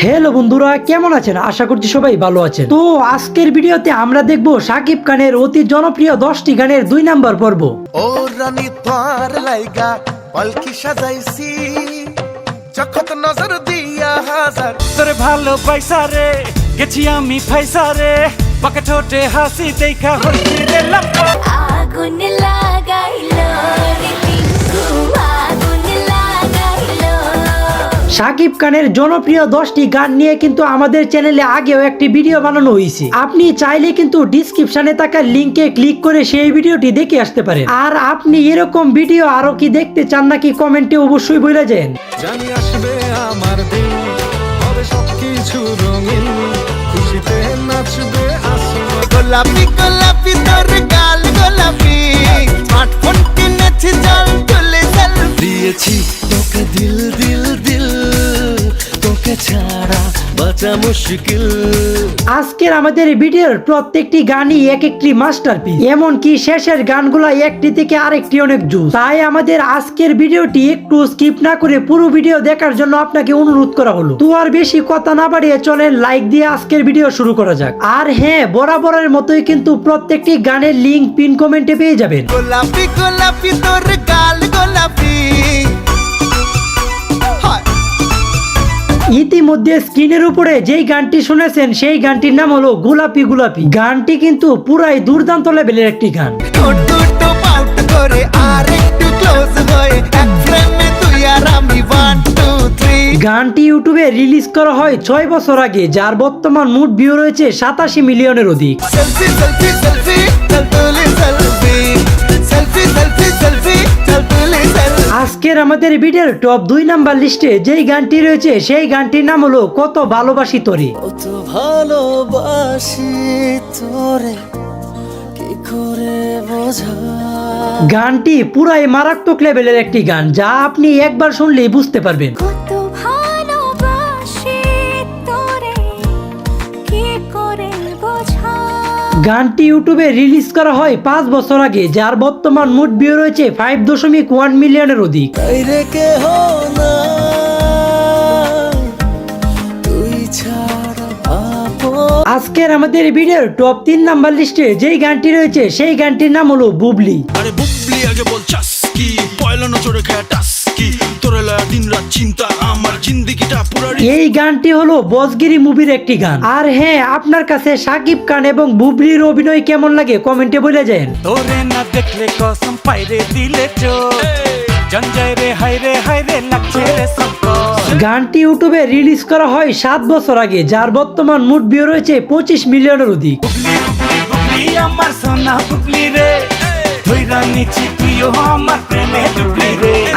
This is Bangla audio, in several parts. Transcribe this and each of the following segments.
হ্যালো বন্ধুরা কেমন আছেন? আশা করছি সবাই ভালো আছেন। তো আজকের ভিডিওতে আমরা দেখব সাকিব খানের অতি জনপ্রিয় দশটি গানের দুই নাম্বার পর্ব। ও রানী তোর লাইগা পালকি সাজাইছি চখত নজর দিয়া হাজার। তোর ভালো পয়সা রে গেছি আমি ফাইসা রে পাকে ঠোঁটে হাসি দেখা হইছি রে আগুন লাগাইলো সাকিব খানের জনপ্রিয় দশটি গান নিয়ে কিন্তু আমাদের চ্যানেলে আগেও একটি ভিডিও বানানো হয়েছে আপনি চাইলে কিন্তু ডিসক্রিপশনে থাকা লিঙ্কে ক্লিক করে সেই ভিডিওটি দেখে আসতে পারেন। আর আপনি এরকম ভিডিও আরও কি দেখতে চান নাকি কমেন্টে অবশ্যই বলে যান। জানি আসবে আমার দিন হবে সবকিছু রঙিন। খুশিতে নাচবে আসবে গোলাপি গোলাপি তোর গাল গোলাপি। স্মার্টফোন কিনেছি জল তুলে সেলফি দিয়েছি তোকে দিল তোকে ছাড়া বাঁচা মুশকিল। আজকের আমাদের ভিডিওর প্রত্যেকটি গানই এক একটি মাস্টারপিস এমনকি শেষের গানগুলো একটি থেকে আরেকটি অনেক জুস তাই আমাদের আজকের ভিডিওটি একটু স্কিপ না করে পুরো ভিডিও দেখার জন্য আপনাকে অনুরোধ করা হলো। তো আর বেশি কথা না বাড়িয়ে চলেন লাইক দিয়ে আজকের ভিডিও শুরু করা যাক। আর হ্যাঁ বরাবরের মতোই কিন্তু প্রত্যেকটি গানের লিংক পিন কমেন্টে পেয়ে যাবেন। গোলাপি গোলাপি তোর গাল গোলাপি। ইতিমধ্যে স্ক্রিনের উপরে যেই গানটি শুনেছেন সেই গানটির নাম হলো গোলাপি গোলাপি। গানটি কিন্তু পুরাই দুর্দান্ত লেভেলের একটি গান। গানটি ইউটিউবে রিলিজ করা হয় ছয় বছর আগে যার বর্তমান মুড ভিউ রয়েছে সাতাশি মিলিয়নের অধিক। Selfie selfie selfie selfie selfie আজকের আমাদের ভিডিওর টপ দুই নাম্বার লিস্টে যেই গানটি রয়েছে সেই গানটির নাম হলো কত ভালোবাসি তোরে। কত ভালোবাসি তোরে কি করে বোঝা? গানটি পুরাই মারাত্মক লেভেলের একটি গান যা আপনি একবার শুনলেই বুঝতে পারবেন। গানটি ইউটিউবে রিলিজ করা হয় পাঁচ বছর আগে যার বর্তমান মুড ভিউ রয়েছে ফাইভ দশমিক ওয়ান মিলিয়নের অধিক। তাই রে কেহ না তুই ছাড়া আপন আজকের আমাদের ভিডিওর টপ তিন নাম্বার লিস্টে যেই গানটি রয়েছে সেই গানটির নাম হলো বুবলি। আরে বুবলি আগে বল চাস্কি পয়লা নচড়ে খায় টাস্কি তোরে লয়া দিন রাত চিন্তা জিন্দিগিটা পুরা এই গানটি হলো বজগিরি মুভির একটি গান। আর হ্যাঁ আপনার কাছে সাকিব খান এবং বুবলির অভিনয় কেমন লাগে কমেন্টে বলে যান। তোরে না দেখলে কসম পাইরে দিলে জঞ্জয় রে হাই রে হাই রে লাগছে রে গানটি ইউটিউবে রিলিজ করা হয় সাত বছর আগে যার বর্তমান মুড ভিউ রয়েছে পঁচিশ মিলিয়নের অধিক। আমার সোনা বুবলি রে।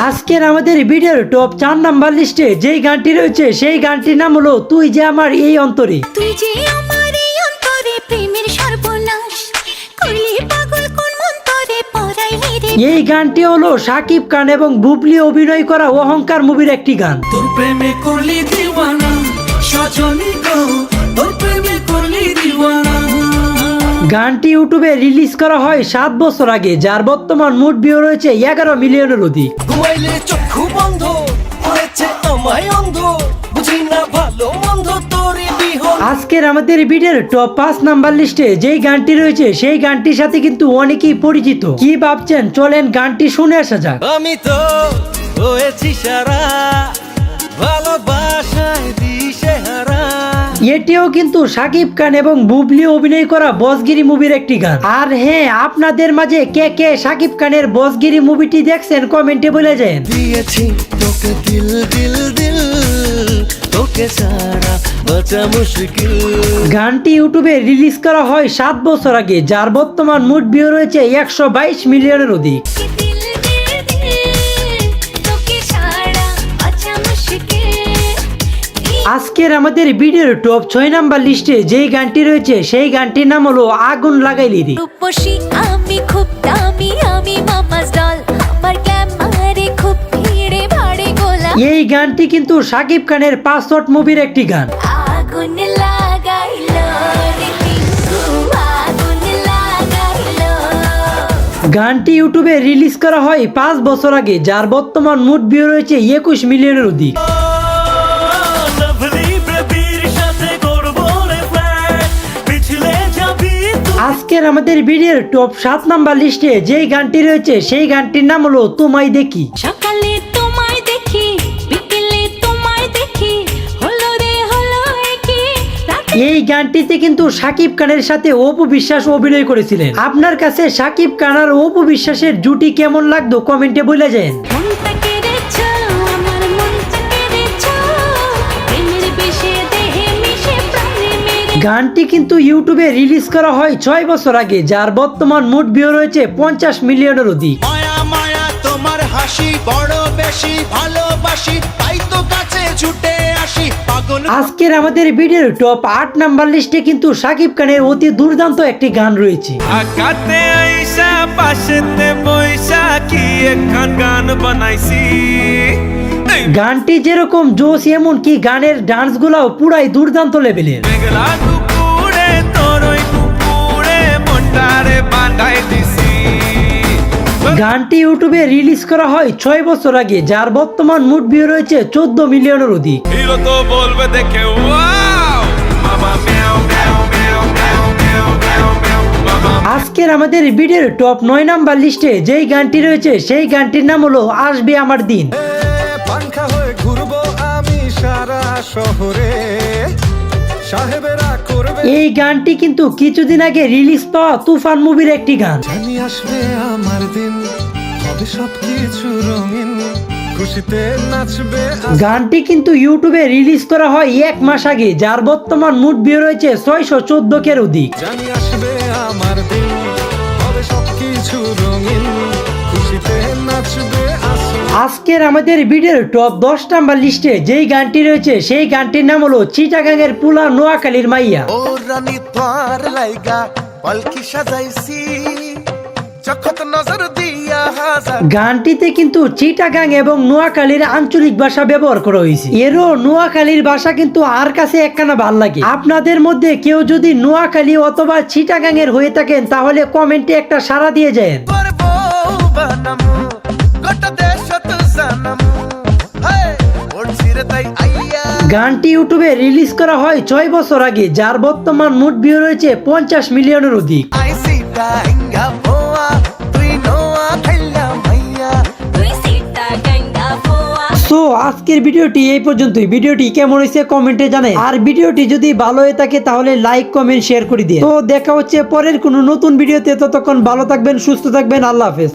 আজকের আমাদের ভিডিওর টপ চার নাম্বার লিস্টে যেই গানটি রয়েছে সেই গানটির নাম হলো তুই যে আমার এই অন্তরে। তুই যে আমার এই অন্তরে প্রেমের সর্বনাশ করলি পাগল কোন মন্তরে রে। এই গানটি হলো সাকিব খান এবং বুবলি অভিনয় করা অহংকার মুভির একটি গান। তোর প্রেমে করলি দিওয়ানা সজনী গো। গানটি ইউটিউবে রিলিজ করা হয় সাত বছর আগে যার বর্তমান মুড ভিউ রয়েছে এগারো মিলিয়নের অধিক। ঘুমাইলে চক্ষু বন্ধ হয়েছে আমায় অন্ধ বুঝি না ভালো মন্দ তোরে আজকের আমাদের ভিডিওর টপ পাঁচ নাম্বার লিস্টে যেই গানটি রয়েছে সেই গানটির সাথে কিন্তু অনেকেই পরিচিত। কি ভাবছেন? চলেন গানটি শুনে আসা যাক। আমি তো হয়েছি সারা এটিও কিন্তু সাকিব খান এবং বুবলি অভিনয় করা বসগিরি মুভির একটি গান। আর হ্যাঁ আপনাদের মাঝে কে কে সাকিব খানের বসগিরি মুভিটি দেখছেন কমেন্টে বলে যান। দিয়েছি তোকে দিল দিল দিল তোকে সারা বাঁচা মুশকিল। গানটি ইউটিউবে রিলিজ করা হয় সাত বছর আগে যার বর্তমান মুড ভিউ রয়েছে একশো বাইশ মিলিয়নের অধিক। আজকের আমাদের ভিডিওর টপ ছয় নাম্বার লিস্টে যেই গানটি রয়েছে সেই গানটির নাম হলো আগুন লাগাইলি রে রূপসী আমি খুব দামি আমি মামাস ডল আমার ক্যামারে খুব ভিড়ে ভাড়ে গোলা এই গানটি কিন্তু সাকিব খানের পাসওয়ার্ড মুভির একটি গান। আগুন লাগাইলো গানটি ইউটিউবে রিলিজ করা হয় পাঁচ বছর আগে যার বর্তমান মুড ভিউ রয়েছে একুশ মিলিয়নের অধিক। আজকের আমাদের ভিডিওর টপ সাত নাম্বার লিস্টে যেই গানটি রয়েছে সেই গানটির নাম হলো তোমায় দেখি। সকালে তোমায় দেখি বিকেলে তোমায় দেখি হলো রে হলো কি? এই গানটিতে কিন্তু সাকিব খানের সাথে অপু বিশ্বাস অভিনয় করেছিলেন। আপনার কাছে সাকিব খান আর অপু বিশ্বাসের জুটি কেমন লাগতো কমেন্টে বলে যান। গানটি কিন্তু ইউটিউবে রিলিজ করা হয় ছয় বছর আগে যার বর্তমান মুড ভিউ রয়েছে পঞ্চাশ মিলিয়নের অধিক। মায়া মায়া তোমার হাসি বড় বেশি ভালোবাসি তাই তো কাছে ছুটে আসি আজকের আমাদের ভিডিওর টপ আট নাম্বার লিস্টে কিন্তু সাকিব খানের অতি দুর্দান্ত একটি গান রয়েছে। আকাতে আইসা পাশেতে বৈশা কি একখান গান বানাইছি? গানটি যেরকম জোস এমন কি গানের ডান্স গুলাও পুরাই দুর্দান্ত লেভেলের। গানটি ইউটিউবে রিলিজ করা হয় ছয় বছর আগে যার বর্তমান মুড ভিউ রয়েছে চোদ্দ মিলিয়নের অধিক। বলবে দেখে আজকের আমাদের ভিডিওর টপ নয় নাম্বার লিস্টে যেই গানটি রয়েছে সেই গানটির নাম হলো আসবে আমার দিন। পাংখা হয়ে ঘুরবো আমি সারা শহরে। সাহেবেরা করবে এই গানটি কিন্তু কিছুদিন আগে রিলিজ পাওয়া তুফান মুভির একটি গান। জানি আসবে আমার দিন হবে সবকিছু রঙিন খুশিতে নাচবে গানটি কিন্তু ইউটিউবে রিলিজ করা হয় এক মাস আগে যার বর্তমান মুড ভিউ রয়েছে ছয়শো চোদ্দ কের অধিক। জানি আসবে আমার দিন হবে সবকিছু রঙিন আজকের আমাদের ভিডিওর টপ দশ নাম্বার লিস্টে যেই গানটি রয়েছে সেই গানটির নাম হলো চিটাগাং এর পুলা নোয়াখালীর মাইয়া। ও রানী তোর লাইগা পালকি সাজাইছি গানটিতে কিন্তু চিটাগাং এবং নোয়াখালীর আঞ্চলিক ভাষা ব্যবহার করা হয়েছে। এরও নোয়াখালীর ভাষা কিন্তু আর কাছে একখানা ভালো লাগে। আপনাদের মধ্যে কেউ যদি নোয়াখালী অথবা চিটাগাং এর হয়ে থাকেন তাহলে কমেন্টে একটা সাড়া দিয়ে যায় গানটি ইউটিউবে রিলিজ করা হয় ছয় বছর আগে যার বর্তমান মুড ভিউ রয়েছে পঞ্চাশ মিলিয়নের অধিক। সো আজকের ভিডিওটি এই পর্যন্তই। ভিডিওটি কেমন হয়েছে কমেন্টে জানাই। আর ভিডিওটি যদি ভালো হয়ে থাকে তাহলে লাইক কমেন্ট শেয়ার করে দিয়ে তো দেখা হচ্ছে পরের কোনো নতুন ভিডিওতে। ততক্ষণ ভালো থাকবেন সুস্থ থাকবেন। আল্লাহ হাফেজ।